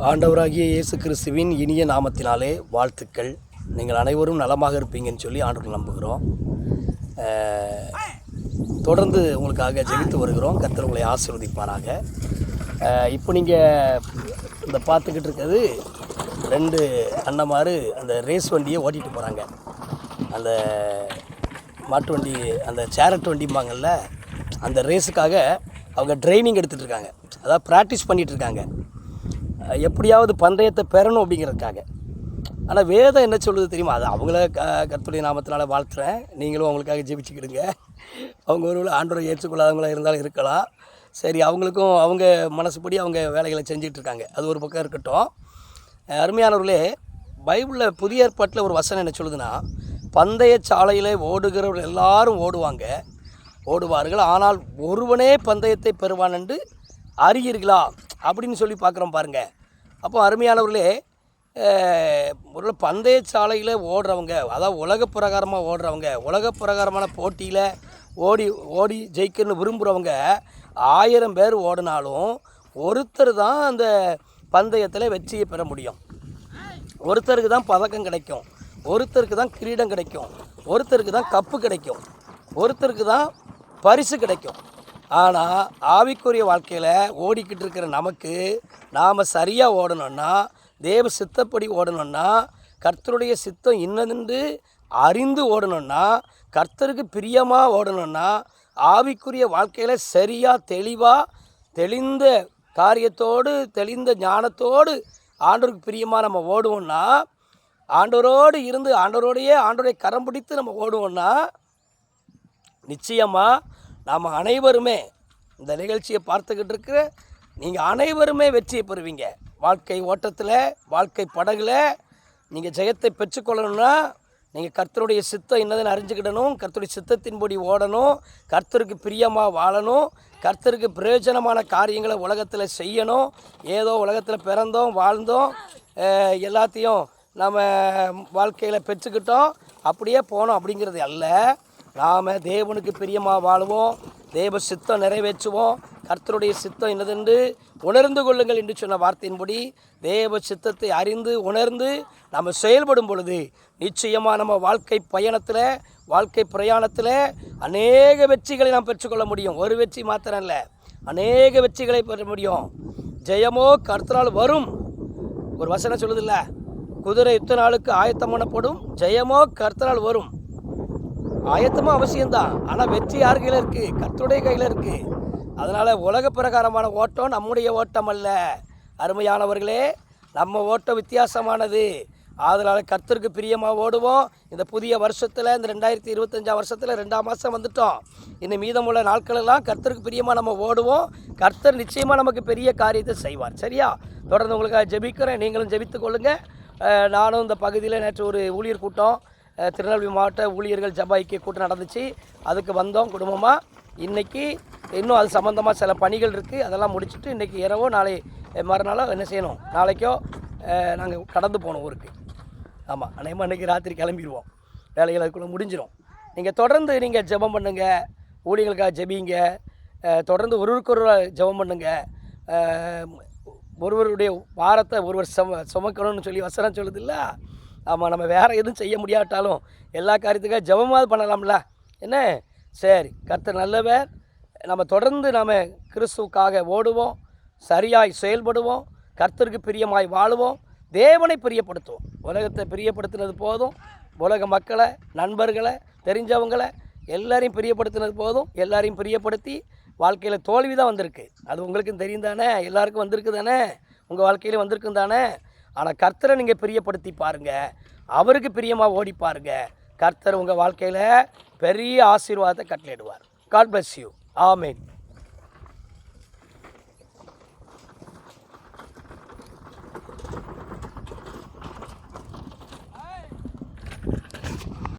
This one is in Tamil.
ஆண்டவராகிய இயேசு கிறிஸ்துவின் இனிய நாமத்தினாலே வாழ்த்துக்கள். நீங்கள் அனைவரும் நலமாக இருப்பீங்கன்னு சொல்லி ஆண்டவர்கள் நம்புகிறோம். தொடர்ந்து உங்களுக்காக ஜெபித்து வருகிறோம். கத்தர் உங்களை ஆசீர்வதிப்பாராக. இப்போ நீங்கள் இந்த பார்த்துக்கிட்டு இருக்கிறது ரெண்டு அண்ணமாரு அந்த ரேஸ் வண்டியை ஓட்டிகிட்டு போகிறாங்க அந்த மாட்டு வண்டி அந்த சேரட் வண்டிம்பாங்கள்ல அந்த ரேஸுக்காக அவங்க ட்ரைனிங் எடுத்துகிட்டு இருக்காங்க. அதாவது ப்ராக்டிஸ் பண்ணிகிட்டு இருக்காங்க. எப்படியாவது பந்தயத்தை பெறணும் அப்படிங்கிறதுக்காக. ஆனால் வேதம் என்ன சொல்லுது தெரியுமா? அது அவங்கள க கத்துடைய நாமத்தினால வாழ்த்துறேன். நீங்களும் அவங்களுக்காக ஜெபிச்சுக்கிடுங்க. அவங்க ஒரு ஆண்டோரை ஏற்றுக்கொள்ளாதவங்களாக இருந்தாலும் இருக்கலாம். சரி அவங்களுக்கும் அவங்க மனசுப்படி அவங்க வேலைகளை செஞ்சுட்டு இருக்காங்க அது ஒரு பக்கம் இருக்கட்டும். அருமையானவர்களே பைபிளில் புதிய ஏற்பாட்டில் ஒரு வசனம் என்ன சொல்லுதுன்னா பந்தய சாலையில் ஓடுகிறவர்கள் எல்லாரும் ஓடுவாங்க. ஓடுவார்கள். ஆனால் ஒருவனே பந்தயத்தை பெறுவான் என்று அறியீர்களா? அப்படின்னு சொல்லி பார்க்குறோம் பாருங்கள் அப்போ அருமையானவர்களே ஒரு பந்தய சாலையில் ஓடுறவங்க அதாவது உலக பிரகாரமாக ஓடுறவங்க உலக பிரகாரமான போட்டியில் ஓடி ஓடி ஜெயிக்கணும்னு விரும்புகிறவங்க ஆயிரம் பேர் ஓடினாலும் ஒருத்தர் தான் அந்த பந்தயத்தில் வெற்றியை பெற முடியும். ஒருத்தருக்கு தான் பதக்கம் கிடைக்கும். ஒருத்தருக்கு தான் கிரீடம் கிடைக்கும். ஒருத்தருக்கு தான் கப்பு கிடைக்கும். ஒருத்தருக்கு தான் பரிசு கிடைக்கும். ஆனால் ஆவிக்குரிய வாழ்க்கையில் ஓடிக்கிட்டு இருக்கிற நமக்கு நாம் சரியாக ஓடணும்னா தேவ சித்தப்படி ஓடணும்னா கர்த்தருடைய சித்தம் இன்னதென்று அறிந்து ஓடணும்னா கர்த்தருக்கு பிரியமாக ஓடணும்னா ஆவிக்குரிய வாழ்க்கையில் சரியாக தெளிவாக தெளிந்த காரியத்தோடு தெளிந்த ஞானத்தோடு ஆண்டவருக்கு பிரியமாக நம்ம ஓடுவோம்னா ஆண்டவரோடு இருந்து ஆண்டோரோடையே ஆண்டோடைய கரம் பிடித்து நம்ம ஓடுவோம்னா நிச்சயமாக நாம் அனைவருமே இந்த நிகழ்ச்சியை பார்த்துக்கிட்டு இருக்கிற நீங்கள் அனைவருமே வெற்றியை பெறுவீங்க. வாழ்க்கை ஓட்டத்தில் வாழ்க்கை படகுல நீங்கள் ஜெயத்தை பெற்றுக்கொள்ளணும்னா நீங்கள் கர்த்தருடைய சித்தம் என்னதுன்னு அறிஞ்சுக்கிடணும் கர்த்தருடைய சித்தத்தின்படி ஓடணும் கர்த்தருக்கு பிரியமாக வாழணும் கர்த்தருக்கு பிரயோஜனமான காரியங்களை உலகத்தில் செய்யணும் ஏதோ உலகத்தில் பிறந்தோம் வாழ்ந்தோம் எல்லாத்தையும் நம்ம வாழ்க்கையில் பெற்றுக்கிட்டோம் அப்படியே போனோம் அப்படிங்கிறது அல்ல. நாம் தேவனுக்கு பிரியமாக வாழுவோம் தேவ சித்தம் நிறைவேற்றுவோம் கர்த்தருடைய சித்தம் என்னதென்று உணர்ந்து கொள்ளுங்கள் என்று சொன்ன வார்த்தையின்படி தேவ சித்தத்தை அறிந்து உணர்ந்து நம்ம செயல்படும் பொழுது நிச்சயமாக நம்ம வாழ்க்கை பயணத்தில் வாழ்க்கை பிரயாணத்தில் அநேக வெற்றிகளை நாம் பெற்றுக்கொள்ள முடியும். ஒரு வெற்றி மாத்திரம் இல்லை அநேக வெற்றிகளை பெற முடியும். ஜெயமோ கர்த்தரால் வரும். ஒரு வசனம் சொல்லுதில்ல குதிரை யுத்த நாளுக்கு ஆயத்தம் பண்ணப்படும் ஜெயமோ கர்த்தரால் வரும். ஆயத்தமும் அவசியம்தான். ஆனால் வெற்றி யார் கையில் இருக்குது கத்துடைய கையில் இருக்குது அதனால் உலக பிரகாரமான ஓட்டம் நம்முடைய ஓட்டம் அல்ல. அருமையானவர்களே நம்ம ஓட்டம் வித்தியாசமானது. அதனால் கர்த்தருக்கு பிரியமாக ஓடுவோம். இந்த புதிய வருஷத்தில் இந்த ரெண்டாயிரத்தி இருபத்தஞ்சாம் வருஷத்தில் ரெண்டாம் மாதம் வந்துட்டோம். இன்னும் மீதமுள்ள நாட்களெல்லாம் கர்த்தருக்கு பிரியமாக நம்ம ஓடுவோம். கர்த்தர் நிச்சயமாக நமக்கு பெரிய காரியத்தை செய்வார். சரியா? தொடர்ந்து உங்களுக்காக ஜெபிக்கிறேன். நீங்களும் ஜெபித்துக்கொள்ளுங்கள் நானும் இந்த பகுதியில் நேற்று ஒரு ஊழியர் கூட்டம். திருநெல்வேலி மாவட்ட ஊழியர்கள் ஜபாய்க்கு கூட்டம் நடந்துச்சு. அதுக்கு வந்தோம் குடும்பமாக இன்றைக்கி இன்னும் அது சம்மந்தமாக சில பணிகள் இருக்குது அதெல்லாம் முடிச்சுட்டு இன்றைக்கி இரவோ நாளை மறுநாளோ என்ன செய்யணும்? நாளைக்கோ நாங்கள் கடந்து போகணும் ஊருக்கு. ஆமாம் அநேகமாக இன்றைக்கி ராத்திரி கிளம்பிடுவோம். வேலைகள் அதுக்குள்ளே முடிஞ்சிடும் நீங்கள் தொடர்ந்து நீங்கள் ஜெபம் பண்ணுங்கள் ஊழியர்களுக்காக ஜெபிங்க. தொடர்ந்து ஒருவருக்கு ஜெபம் பண்ணுங்கள் ஒருவருடைய பாரத்தை ஒருவர் சம சுமக்கணும்னு சொல்லி வசனம் சொல்லுதில்ல ஆமாம் நம்ம வேறு எதுவும் செய்ய முடியாட்டாலும் எல்லா காரியத்துக்காக ஜபமாவது பண்ணலாம்ல. என்ன? சரி கர்த்தர் நல்லவர். நம்ம தொடர்ந்து நாம் கிறிஸ்துவுக்காக ஓடுவோம் சரியாய் செயல்படுவோம் கர்த்தருக்கு பிரியமாய் வாழுவோம் தேவனை பிரியப்படுத்துவோம். உலகத்தை பிரியப்படுத்தினது போதும். உலக மக்களை நண்பர்களை தெரிஞ்சவங்களை எல்லாரையும் பிரியப்படுத்தினது போதும். எல்லாரையும் பிரியப்படுத்தி வாழ்க்கையில் தோல்வி தான் வந்திருக்கு. அது உங்களுக்கும் தெரியும் தானே? எல்லாருக்கும் வந்திருக்கு தானே? உங்கள் வாழ்க்கையிலும் வந்திருக்கும் தானே? ஆனால் கர்த்தரை நீங்கள் பிரியப்படுத்தி பாருங்கள் அவருக்கு பிரியமாக ஓடி பாருங்கள் கர்த்தர் உங்கள் வாழ்க்கையில் பெரிய ஆசீர்வாதத்தை கட்டளையிடுவார். God bless you amen